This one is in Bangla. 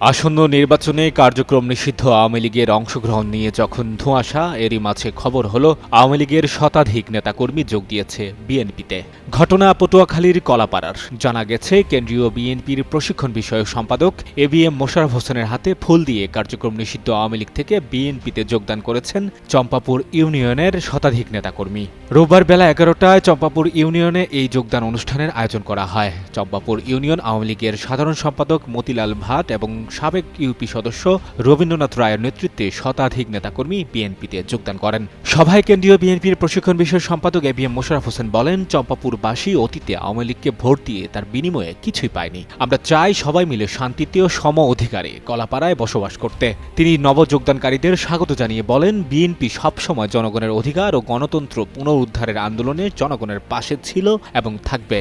আসন্ন নির্বাচনে কার্যক্রম নিষিদ্ধ আওয়ামী লীগের অংশগ্রহণ নিয়ে যখন ধোঁয়াশা, এরই মাঝে খবর হলো, আওয়ামী লীগের শতাধিক নেতাকর্মী যোগ দিয়েছে বিএনপিতে। ঘটনা পটুয়াখালীর কলাপাড়ার। জানা গেছে, কেন্দ্রীয় বিএনপির প্রশিক্ষণ বিষয়ক সম্পাদক এ বি এম মোশাররফ হোসেনের হাতে ফুল দিয়ে কার্যক্রম নিষিদ্ধ আওয়ামী লীগ থেকে বিএনপিতে যোগদান করেছেন চম্পাপুর ইউনিয়নের শতাধিক নেতাকর্মী। রোববার বেলা এগারোটায় চম্পাপুর ইউনিয়নে এই যোগদান অনুষ্ঠানের আয়োজন করা হয়। চম্পাপুর ইউনিয়ন আওয়ামী লীগের সাধারণ সম্পাদক মতিলাল ভাট এবং সাবেক ইউপি সদস্য রবীন্দ্রনাথ রায়ের নেতৃত্বে শতাধিক নেতাকর্মী বিএনপিতে যোগদান করেন। সভায় কেন্দ্রীয় বিএনপির প্রশিক্ষণ বিষয়ক সম্পাদক A B M Mosharraf Hossain বলেন, চম্পাপুরবাসী অতীতে আওয়ামী লীগকে ভোট দিয়ে তার বিনিময়ে কিছুই পায়নি। আমরা চাই সবাই মিলে শান্তিতে ও সম অধিকারে কলাপাড়ায় বসবাস করতে। তিনি নবযোগদানকারীদের স্বাগত জানিয়ে বলেন, বিএনপি সবসময় জনগণের অধিকার ও গণতন্ত্র পুনরুদ্ধারের আন্দোলনে জনগণের পাশে ছিল এবং থাকবে।